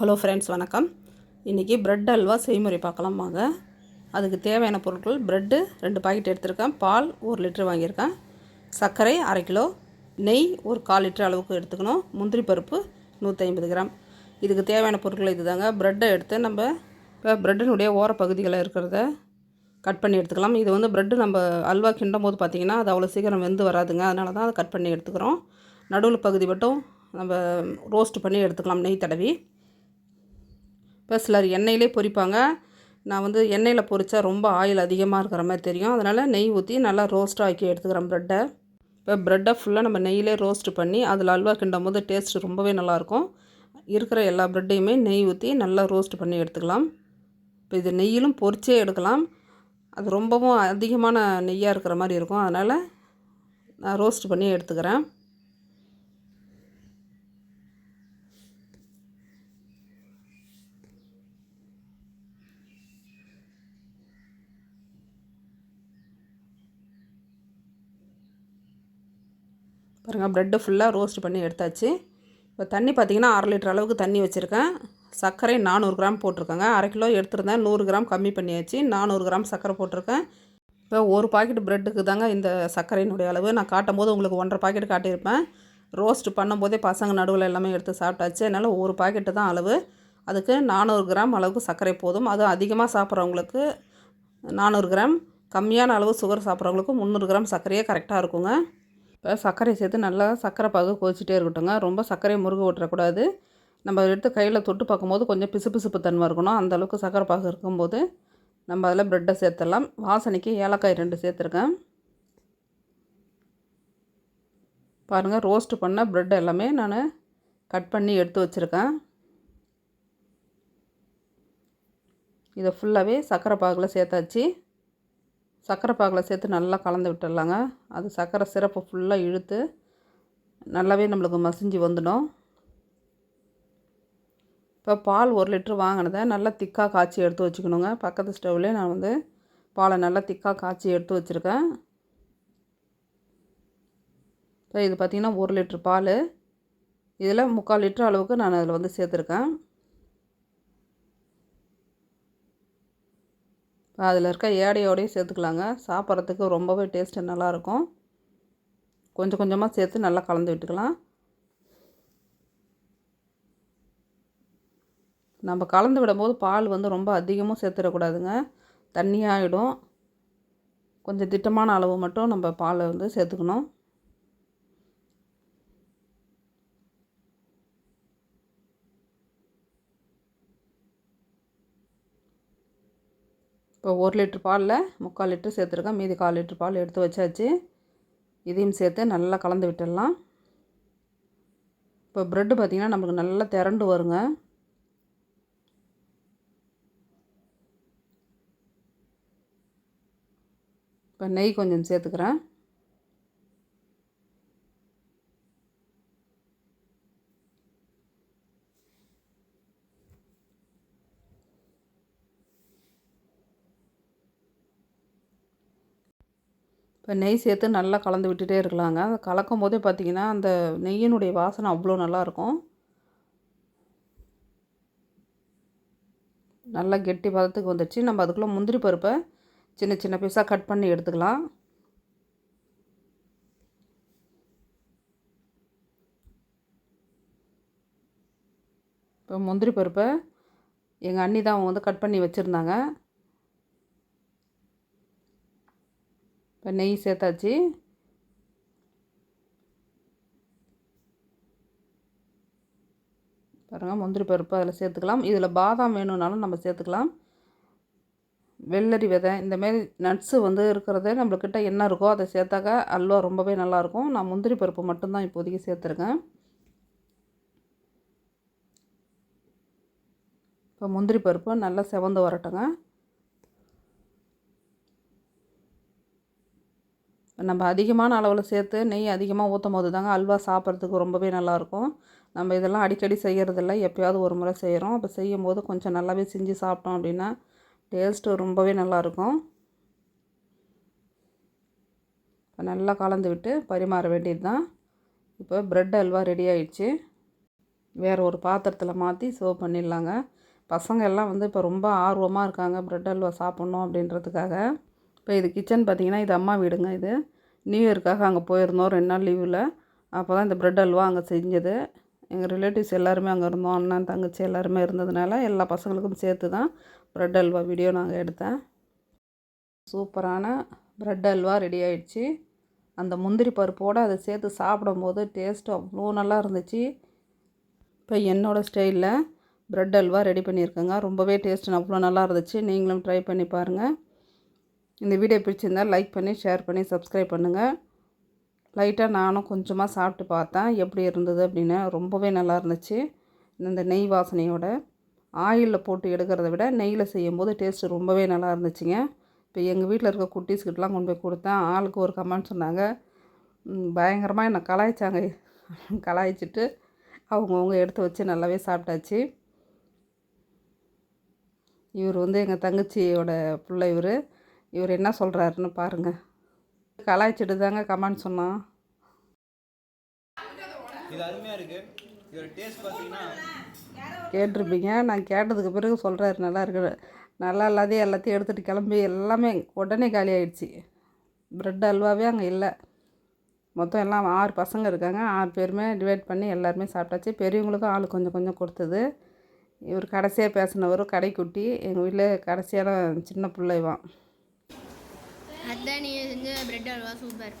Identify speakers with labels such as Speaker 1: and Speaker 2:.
Speaker 1: Hello friends வணக்கம். இன்றைக்கி bread halwa செய்முறை பார்க்கலாம் வாங்க. அதுக்கு தேவையான பொருட்கள் ப்ரெட்டு ரெண்டு பாக்கெட் எடுத்திருக்கேன். பால் ஒரு லிட்டர் வாங்கியிருக்கேன். சர்க்கரை அரை கிலோ. நெய் ஒரு கால் லிட்டர் அளவுக்கு எடுத்துக்கணும். முந்திரி பருப்பு நூற்றி ஐம்பது கிராம். இதுக்கு தேவையான பொருட்கள் இது தாங்க ப்ரெட்டை எடுத்து நம்ம இப்போ ப்ரெட்டினுடைய ஓர பகுதிகளில் இருக்கிறத கட் பண்ணி எடுத்துக்கலாம். இது வந்து ப்ரெட்டு நம்ம அல்வா கிண்டும் போது பார்த்திங்கன்னா அது அவ்வளோ சீக்கிரம் வெந்து வராதுங்க. அதனால தான் அதை கட் பண்ணி எடுத்துக்கிறோம். நடுவில் பகுதி மட்டும் நம்ம ரோஸ்ட் பண்ணி எடுத்துக்கலாம் நெய் தடவி. இப்போ சிலர் எண்ணெயிலே பொரிப்பாங்க. நான் வந்து எண்ணெயில் பொரித்தா ரொம்ப ஆயில் அதிகமாக இருக்கிற மாதிரி தெரியும். அதனால் நெய் ஊற்றி நல்லா ரோஸ்ட் ஆக்கி எடுத்துக்கிறேன் ப்ரெட்டை இப்போ ப்ரெட்டை ஃபுல்லாக நம்ம நெய்யிலே ரோஸ்ட் பண்ணி அதில் அல்வா கிண்டும் போது டேஸ்ட் ரொம்பவே நல்லாயிருக்கும் இருக்கிற எல்லா ப்ரெட்டையுமே நெய் ஊற்றி நல்லா ரோஸ்ட் பண்ணி எடுத்துக்கலாம். இப்போ இது நெய்யிலும் பொரிச்சே எடுக்கலாம். அது ரொம்பவும் அதிகமான நெய்யாக இருக்கிற மாதிரி இருக்கும். அதனால் நான் ரோஸ்ட் பண்ணி எடுத்துக்கிறேன். பாருங்கள் ப்ரெட்டு ஃபுல்லாக ரோஸ்ட் பண்ணி எடுத்தாச்சு. இப்போ தண்ணி பார்த்திங்கன்னா அரை லிட்டர் அளவுக்கு தண்ணி வச்சுருக்கேன். சர்க்கரை நானூறு கிராம் போட்டிருக்கேங்க. அரை கிலோ எடுத்துருந்தேன் நூறு கிராம் கம்மி பண்ணியாச்சு. நானூறு கிராம் சர்க்கரை போட்டிருக்கேன். இப்போ ஒரு பாக்கெட் ப்ரெட்டுக்கு தாங்க இந்த சர்க்கரையினுடைய அளவு. நான் காட்டும் போது உங்களுக்கு ஒன்றரை பாக்கெட் காட்டியிருப்பேன். ரோஸ்ட் பண்ணும்போதே பசங்க நடுவில் எல்லாமே எடுத்து சாப்பிட்டாச்சு. அதனால் ஒரு பாக்கெட்டு தான் அளவு. அதுக்கு நானூறு கிராம் அளவுக்கு சர்க்கரை போதும். அதுவும் அதிகமாக சாப்பிட்றவங்களுக்கு நானூறு கிராம். கம்மியான அளவு சுகர் சாப்பிட்றவங்களுக்கு முந்நூறு கிராம் சர்க்கரையே கரெக்டாக இருக்குங்க. இப்போ சர்க்கரை சேர்த்து நல்லா சர்க்கரை பாகு கொதிச்சிட்டே இருக்கட்டுங்க ரொம்ப சர்க்கரையை முருக விட்டுறக்கூடாது நம்ம எடுத்து கையில் தொட்டு பார்க்கும்போது கொஞ்சம் பிசு பிசுப்பு தன்மை இருக்கணும். அந்த அளவுக்கு சர்க்கரை பாகு இருக்கும்போது நம்ம அதில் ப்ரெட்டை சேர்த்துடலாம். வாசனைக்கு ஏலக்காய் ரெண்டு சேர்த்துருக்கேன். பாருங்கள் ரோஸ்ட் பண்ண ப்ரெட் எல்லாமே நான் கட் பண்ணி எடுத்து வச்சுருக்கேன். இதை ஃபுல்லாகவே சர்க்கரை பாகில் சேர்த்தாச்சு. சர்க்கரை பாகில் சேர்த்து நல்லா கலந்து விட்டுடலாங்க. அது சர்க்கரை சிறப்பு ஃபுல்லாக இழுத்து நல்லாவே நம்மளுக்கு மசிஞ்சு வந்துடும். இப்போ பால் ஒரு லிட்ரு வாங்கினதை நல்லா திக்காக காய்ச்சி எடுத்து வச்சுக்கணுங்க. பக்கத்து ஸ்டவ்லேயே நான் வந்து பாலை நல்லா திக்காக காய்ச்சி எடுத்து வச்சுருக்கேன். இப்போ இது பார்த்திங்கன்னா ஒரு லிட்ரு பால். இதில் முக்கால் லிட்ரு அளவுக்கு நான் அதில் வந்து சேர்த்துருக்கேன். அதில் இருக்க ஏடையோடையும் சேர்த்துக்கலாங்க. சாப்பிட்றதுக்கு ரொம்பவே டேஸ்ட்டு நல்லாயிருக்கும். கொஞ்சம் கொஞ்சமாக சேர்த்து நல்லா கலந்து விட்டுக்கலாம். நம்ம கலந்து விடும்போது பால் வந்து ரொம்ப அதிகமாக சேர்த்துடக்கூடாதுங்க. தண்ணியாகிடும் கொஞ்சம் திட்டமான அளவு மட்டும் நம்ம பாலை வந்து சேர்த்துக்கணும். இப்போ ஒரு லிட்ரு பாலில் முக்கால் லிட்ரு சேர்த்துருக்கேன். மீதி கால் லிட்ரு பால் எடுத்து வச்சாச்சு. இதையும் சேர்த்து நல்லா கலந்து விட்டுடலாம். இப்போ ப்ரெட்டு பார்த்திங்கன்னா நமக்கு நல்லா திரண்டு வருங்க. இப்போ நெய் கொஞ்சம் சேர்த்துக்கிறேன். இப்போ நெய் சேர்த்து நல்லா கலந்து விட்டுட்டே இருக்கலாங்க. கலக்கும் போதே பார்த்திங்கன்னா அந்த நெய்யினுடைய வாசனை அவ்வளோ நல்லாயிருக்கும். நல்லா கெட்டி பதத்துக்கு வந்துடுச்சு. நம்ம அதுக்குள்ளே முந்திரி பருப்பை சின்ன சின்ன பீஸாக கட் பண்ணி எடுத்துக்கலாம். இப்போ முந்திரி பருப்பை எங்கள் அண்ணி தான் அவங்க வந்து கட் பண்ணி வச்சுருந்தாங்க. இப்போ நெய் சேர்த்தாச்சு. பாருங்கள் முந்திரி பருப்பு அதில் சேர்த்துக்கலாம். இதில் பாதாம் வேணும்னாலும் நம்ம சேர்த்துக்கலாம். வெள்ளரி விதை இந்தமாரி நட்ஸு வந்து இருக்கிறதே நம்மக்கிட்ட என்ன இருக்கோ அதை சேர்த்தாக்கா அல்வா ரொம்பவே நல்லாயிருக்கும். நான் முந்திரி பருப்பு மட்டும்தான் இப்போதைக்கு சேர்த்துருக்கேன். இப்போ முந்திரி பருப்பு நல்லா செவந்து வரட்டுங்க. நம்ம அதிகமான அளவில் சேர்த்து நெய் அதிகமாக ஊற்றும் போது தாங்க அல்வா சாப்பிட்றதுக்கு ரொம்பவே நல்லாயிருக்கும். நம்ம இதெல்லாம் அடிக்கடி செய்கிறதில்ல எப்போயாவது ஒரு முறை செய்கிறோம் அப்போ செய்யும் போது கொஞ்சம் நல்லாவே செஞ்சு சாப்பிட்டோம் அப்படின்னா டேஸ்ட்டு ரொம்பவே நல்லாயிருக்கும். இப்போ நல்லா கலந்து விட்டு பரிமாற வேண்டியது தான் இப்போ ப்ரெட் அல்வா ரெடி ஆயிடுச்சு. வேறு ஒரு பாத்திரத்தில் மாற்றி சர்வ் பண்ணிடலாங்க. பசங்க எல்லாம் வந்து இப்போ ரொம்ப ஆர்வமாக இருக்காங்க ப்ரெட் அல்வா சாப்பிட்ணும் அப்படின்றதுக்காக. இப்போ இது கிச்சன் பார்த்தீங்கன்னா இது அம்மா வீடுங்க இது. நியூ இயர்க்காக அங்கே போயிருந்தோம். ரெண்டு நாள் லீவில் அப்போ தான் இந்த ப்ரெட் அல்வா அங்கே செஞ்சது. எங்கள் ரிலேட்டிவ்ஸ் எல்லாருமே அங்கே இருந்தோம். அண்ணன் தங்கச்சி எல்லாருமே இருந்ததுனால எல்லா பசங்களுக்கும் சேர்த்து தான் ப்ரெட் அல்வா வீடியோ நாங்கள் எடுத்தேன். சூப்பரான ப்ரெட் அல்வா ரெடி ஆயிடுச்சு. அந்த முந்திரி பருப்போடு அதை சேர்த்து சாப்பிடும்போது டேஸ்ட்டு அவ்வளோ நல்லா இருந்துச்சு. இப்போ என்னோடய ஸ்டைலில் ப்ரெட் அல்வா ரெடி பண்ணியிருக்கேங்க. ரொம்பவே டேஸ்ட் அவ்வளோ நல்லா இருந்துச்சு. நீங்களும் ட்ரை பண்ணி பாருங்கள் இந்த வீடியோ பிடிச்சிருந்தால் லைக் பண்ணி ஷேர் பண்ணி சப்ஸ்கிரைப் பண்ணுங்கள் லைட்டாக நானும் கொஞ்சமாக சாப்பிட்டு பார்த்தேன். எப்படி இருந்தது அப்படின்னு ரொம்பவே நல்லா இருந்துச்சு. இந்த நெய் வாசனையோட ஆயிலில் போட்டு எடுக்கிறத விட நெய்யில் செய்யும்போது டேஸ்ட்டு ரொம்பவே நல்லா இருந்துச்சுங்க. இப்போ எங்கள் வீட்டில் இருக்க குட்டீஸ்கிட்டலாம் கொண்டு போய் கொடுத்தேன். ஆளுக்கு ஒரு கமெண்ட் சொன்னாங்க பயங்கரமாக என்னை கலாய்ச்சாங்க. கலாய்ச்சிட்டு அவங்கவுங்க எடுத்து வச்சு நல்லாவே சாப்பிட்டாச்சு. இவர் வந்து எங்கள் தங்கச்சியோட பிள்ளை இவர். இவர் என்ன சொல்கிறாருன்னு பாருங்கள் கலாய்ச்சிட்டு தாங்க கமெண்ட் சொன்னான்.
Speaker 2: இது அருமையாக இருக்குது இதோட டேஸ்ட் பார்த்தீங்கன்னா
Speaker 1: கேட்டிருப்பீங்க. நான் கேட்டதுக்கு பிறகு சொல்கிறாரு நல்லா இருக்கு. நல்லா இல்லாதே எல்லாத்தையும் எடுத்துகிட்டு கிளம்பி எல்லாமே உடனே காலி ஆயிடுச்சு. ப்ரெட் அல்வாவே அங்கே இல்லை. மொத்தம் எல்லாம் ஆறு பசங்க இருக்காங்க. ஆறு பேருமே டிவைட் பண்ணி எல்லாருமே சாப்பிட்டாச்சு. பெரியவங்களுக்கும் ஆள் கொஞ்சம் கொஞ்சம் கொடுத்தது. இவர் கடைசியாக பேசினவர் கடைக்குட்டி. எங்கள் வீட்டில் கடைசியான சின்ன பிள்ளைவான்
Speaker 3: அதுதான் நீங்கள் செஞ்ச பிரெட் அல்வா? சூப்பர்.